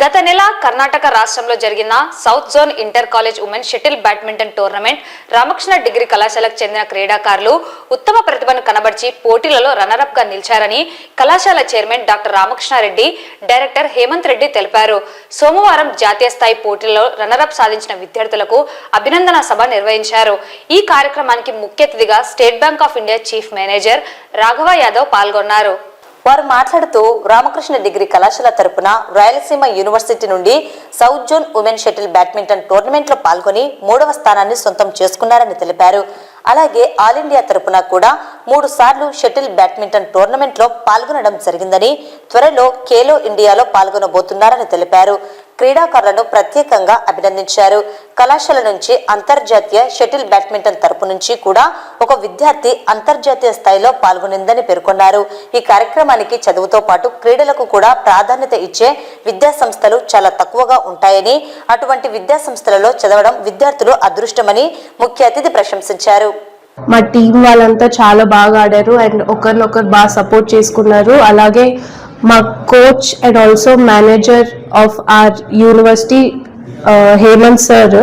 గత నెల కర్ణాటక రాష్ట్రంలో జరిగిన south zone inter college women shuttle badminton tournament Ramakrishna degree కళాశాలకు చెందిన క్రీడాకారులు ఉత్తమ ప్రతిభను కనబర్చి పోటీలలో రన్నరప్గా నిలిచారని కళాశాల chairman doctor Ramakrishna Reddy director Hemant Reddy తెలిపారు. సోమవారం జాతీయ స్థాయి పోటీలలో రన్నరప్ సాధించిన విద్యార్థులకు అభినందన సభ నిర్వహించారు. ఈ కార్యక్రమానికి ముఖ్య అతిథిగా State Bank of India chief manager Raghava Yadav పాల్గొన్నారు. వారు మాట్లాడుతూ రామకృష్ణ డిగ్రీ కళాశాల తరపున రాయలసీమ యూనివర్సిటీ నుండి south zone women shuttle badminton టోర్నమెంట్లో పాల్గొని మూడవ స్థానాన్ని సొంతం చేసుకున్నారని తెలిపారు. అలాగే ఆల్ ఇండియా తరపున కూడా మూడు సార్లు షటిల్ బ్యాడ్మింటన్ టోర్నమెంట్లో పాల్గొనడం జరిగిందని త్వరలో ఖేలో ఇండియాలో పాల్గొనబోతున్నారని తెలిపారు. క్రీడాకారులను ప్రత్యేకంగా అభినందించారు. కళాశాల నుంచి అంతర్జాతీయ షటిల్ బ్యాడ్మింటన్ తరపు నుంచి కూడా ఒక విద్యార్థి అంతర్జాతీయ స్థాయిలో పాల్గొనిందని పేర్కొన్నారు. ఈ కార్యక్రమానికి చదువుతో పాటు క్రీడలకు కూడా ప్రాధాన్యత ఇచ్చే విద్యాసంస్థలు చాలా తక్కువగా ఉంటాయని అటువంటి విద్యాసంస్థలలో చదవడం విద్యార్థులు అదృష్టమని ముఖ్య అతిథి ప్రశంసించారు. మా టీం వాళ్ళంతా చాలా బాగా ఆడారు అండ్ ఒకరినొకరు బాగా సపోర్ట్ చేసుకున్నారు. అలాగే మా coach and also manager of our university Hemanth sir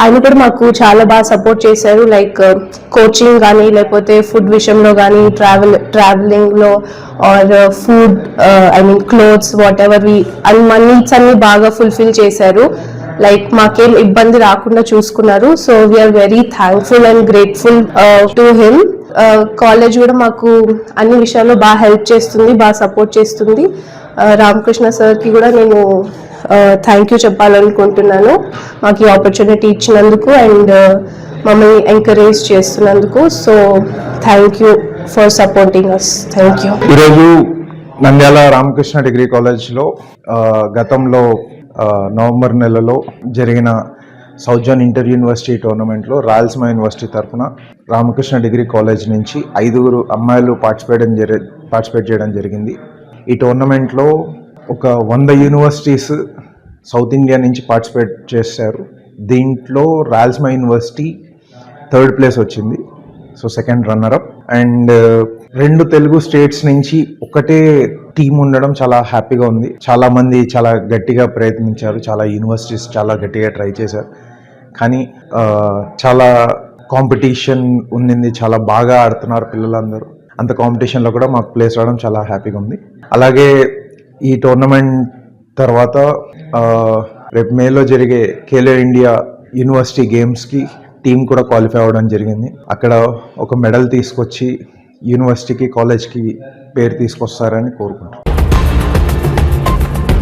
ఆయన కూడా మాకు చాలా బాగా సపోర్ట్ చేశారు. లైక్ కోచింగ్ కానీ లేకపోతే ఫుడ్ విషయంలో కానీ travel ట్రావెలింగ్లో or food I mean clothes whatever we and మన నీడ్స్ అన్ని బాగా ఫుల్ఫిల్ చేశారు. లైక్ మాకేం ఇబ్బంది రాకుండా చూసుకున్నారు. So we are very thankful and grateful to him college కూడా మాకు అన్ని విషయాల్లో బాగా హెల్ప్ చేస్తుంది బాగా సపోర్ట్ చేస్తుంది. రామకృష్ణ సార్కి కూడా నేను థ్యాంక్ యూ చెప్పాలనుకుంటున్నాను. మాకు ఈ ఆపర్చునిటీ ఇచ్చినందుకు అండ్ మమ్మల్ని ఎంకరేజ్ చేస్తున్నందుకు. So thank you for supporting us thank you ఈరోజు నంద్యాల రామకృష్ణ డిగ్రీ కాలేజ్లో గతంలో నవంబర్ నెలలో జరిగిన సౌత్ ఇంటర్ యూనివర్సిటీ టోర్నమెంట్లో రాయలసీమ యూనివర్సిటీ తరఫున రామకృష్ణ డిగ్రీ కాలేజ్ నుంచి ఐదుగురు అమ్మాయిలు పార్టిసిపేట్ జరి పార్టిసిపేట్ చేయడం జరిగింది. ఈ టోర్నమెంట్లో ఒక వంద యూనివర్సిటీస్ సౌత్ ఇండియా నుంచి పార్టిసిపేట్ చేశారు. దీంట్లో రాయలసీమ యూనివర్సిటీ థర్డ్ ప్లేస్ వచ్చింది. So second runner up and రెండు తెలుగు స్టేట్స్ నుంచి ఒకటే టీం ఉండడం చాలా హ్యాపీగా ఉంది. చాలా మంది చాలా గట్టిగా ప్రయత్నించారు. చాలా యూనివర్సిటీస్ చాలా గట్టిగా ట్రై చేశారు. కానీ చాలా కాంపిటీషన్ ఉండింది చాలా బాగా ఆడుతున్నారు పిల్లలందరూ. అంత కాంపిటీషన్లో కూడా మాకు ప్లేస్ రావడం చాలా హ్యాపీగా ఉంది. అలాగే ఈ టోర్నమెంట్ తర్వాత రేపు మేలో జరిగే ఖేలో ఇండియా యూనివర్సిటీ గేమ్స్కి టీం కూడా క్వాలిఫై అవ్వడం జరిగింది. అక్కడ ఒక మెడల్ తీసుకొచ్చి యూనివర్సిటీకి కాలేజ్కి పేరు తీసుకొస్తారని కోరుకుంటున్నాను